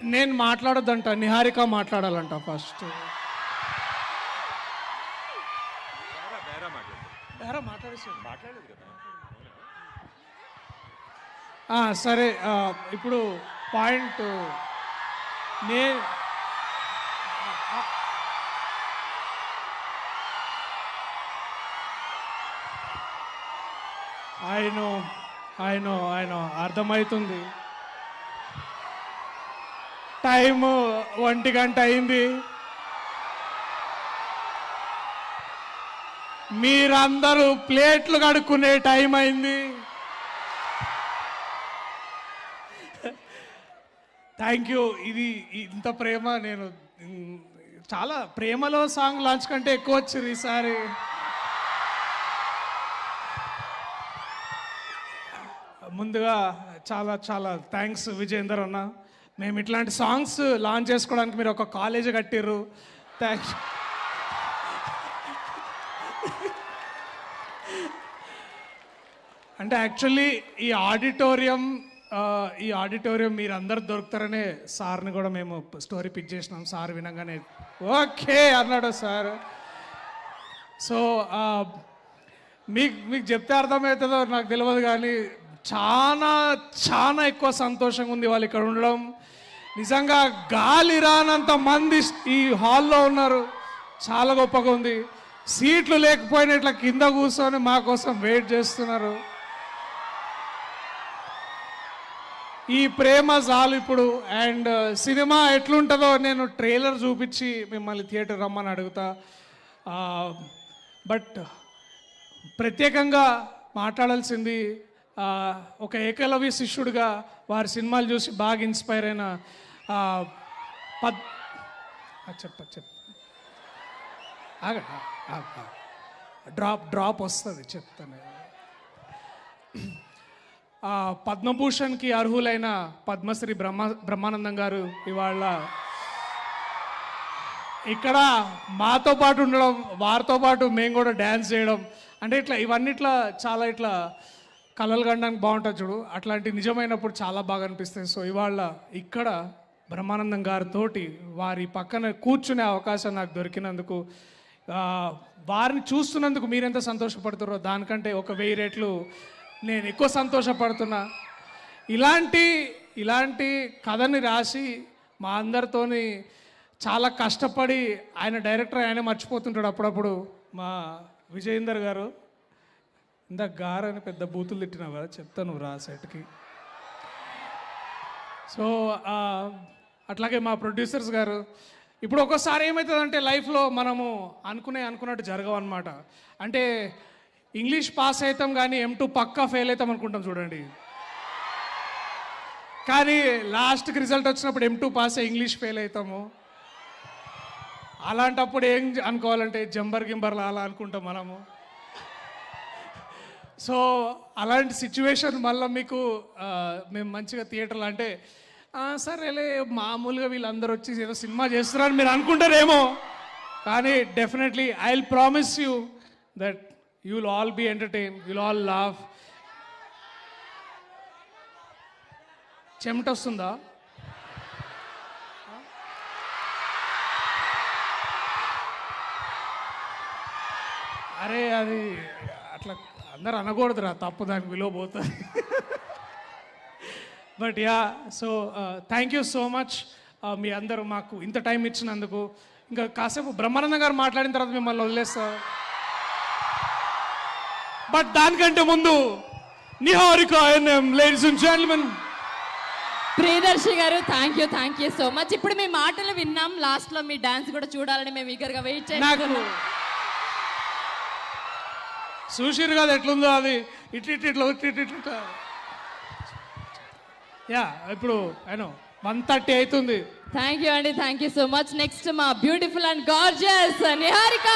నేను మాట్లాడొద్దంట నిహారిక మాట్లాడాలంట ఫస్ట్ సరే ఇప్పుడు పాయింట్ నే ఆయన ఆయన ఆయన అర్థమవుతుంది టైము ఒంటి గంట అయింది. మీరందరూ ప్లేట్లు కడుక్కునే టైం అయింది. థ్యాంక్ యూ ఇది ఇంత ప్రేమ నేను చాలా ప్రేమలో సాంగ్ లాంచ్ కంటే ఎక్కువ వచ్చింది ఈసారి ముందుగా చాలా చాలా థ్యాంక్స్ విజయేందర్ అన్న. మేము ఇట్లాంటి సాంగ్స్ లాంచ్ చేసుకోవడానికి మీరు ఒక కాలేజ్ కట్టిర్రు. థ్యాంక్స్ అంటే యాక్చువల్లీ ఈ ఆడిటోరియం ఈ ఆడిటోరియం మీరు అందరు దొరుకుతారనే సార్ని కూడా మేము స్టోరీ పిక్ చేసినాం. సార్ వినగానే ఓకే అన్నాడు సార్. సో మీకు మీకు చెప్తే అర్థమవుతుందో నాకు తెలియదు కానీ చాలా చాలా ఎక్కువ సంతోషంగా ఉంది వాళ్ళు ఇక్కడ ఉండడం. నిజంగా గాలి రానంత మంది ఈ హాల్లో ఉన్నారు. చాలా గొప్పగా ఉంది. సీట్లు లేకపోయినా ఇట్లా కింద కూర్చొని మా కోసం వెయిట్ చేస్తున్నారు. ఈ ప్రేమ చాలు ఇప్పుడు అండ్ సినిమా ఎట్లుంటుందో నేను ట్రైలర్ చూపించి మిమ్మల్ని థియేటర్ రమ్మని అడుగుతా. బట్ ప్రత్యేకంగా మాట్లాడాల్సింది ఒక ఏకలవ్య శిష్యుడిగా వారి సినిమాలు చూసి బాగా ఇన్స్పైర్ అయిన పద్ చెప్ప చెప్ప డ్రాప్ డ్రాప్ వస్తుంది చెప్తాను. పద్మభూషణ్కి అర్హులైన పద్మశ్రీ బ్రహ్మ బ్రహ్మానందం గారు ఇవాళ ఇక్కడ మాతో పాటు ఉండడం వారితో పాటు మేము కూడా డ్యాన్స్ చేయడం అంటే ఇట్లా ఇవన్నీ ఇట్లా చాలా ఇట్లా కలలు కనడానికి బాగుంటుంది చూడు. అట్లాంటి నిజమైనప్పుడు చాలా బాగా అనిపిస్తుంది సో ఇవాళ ఇక్కడ బ్రహ్మానందం గారితోటి వారి పక్కన కూర్చునే అవకాశం నాకు దొరికినందుకు వారిని చూస్తున్నందుకు మీరెంత సంతోషపడుతున్నారో దానికంటే ఒక వెయ్యి రెట్లు నేను ఎక్కువ సంతోషపడుతున్నా. ఇలాంటి ఇలాంటి కథని రాసి మా అందరితోని చాలా కష్టపడి ఆయన డైరెక్టర్ ఆయన మర్చిపోతుంటాడు అప్పుడప్పుడు మా విజయేందర్ గారు. ఇందాక గారు అని పెద్ద బూతులు తిట్టినావు కదా చెప్తా నువ్వు రా సెట్కి. సో అట్లాగే మా ప్రొడ్యూసర్స్ గారు ఇప్పుడు ఒక్కోసారి ఏమవుతుందంటే లైఫ్లో మనము అనుకునే అనుకున్నట్టు జరగవు అనమాట అంటే ఇంగ్లీష్ పాస్ అవుతాం కానీ ఎం టూ పక్కా ఫెయిల్ అవుతాం అనుకుంటాం చూడండి. కానీ లాస్ట్కి రిజల్ట్ వచ్చినప్పుడు ఎం టూ పాస్ అయ్యి ఇంగ్లీష్ ఫెయిల్ అవుతాము అలాంటప్పుడు ఏం అనుకోవాలంటే జంబర్ గింబర్లు అలా అనుకుంటాం మనము. సో అలాంటి సిచ్యువేషన్ మళ్ళీ మీకు మేము మంచిగా థియేటర్లు అంటే సరేలే మామూలుగా వీళ్ళందరూ వచ్చి ఏదో సినిమా చేస్తున్నారని మీరు అనుకుంటారేమో. కానీ definitely I will promise you that you will all be entertain will all laugh చెమట వస్తుందా? అరే అది అట్లా అందరు అనకూడదురా తప్పు దానికి విలువ పోతుంది. But yeah so thank you so much మీ అందరూ మాకు ఇంత టైం ఇచ్చినందుకు. ఇంకా కాసేపు బ్రహ్మానంద గారు మాట్లాడిన తర్వాత మిమ్మల్ని వదిలేస్తా. బట్ దానికంటే ముందు Niharika NM ladies and gentlemen Priyadarshi garu thank you thank you so much ఇప్పుడు మీ మాటలు విన్నాం లాస్ట్లో మీ డాన్స్ కూడా చూడాలని మేము eager గా వెయిట్ చేస్తున్నాం. చూసిరు కదా ఎట్లుందో అది. ఇట్లా ఇట్లా ఇట్లా ఇట్లా ఇట్లా యా ఇప్పుడు అయినో వన్ థర్టీ అవుతుంది. థ్యాంక్ యూ అండి thank you so much next మా బ్యూటిఫుల్ అండ్ గార్జియస్ నిహారిక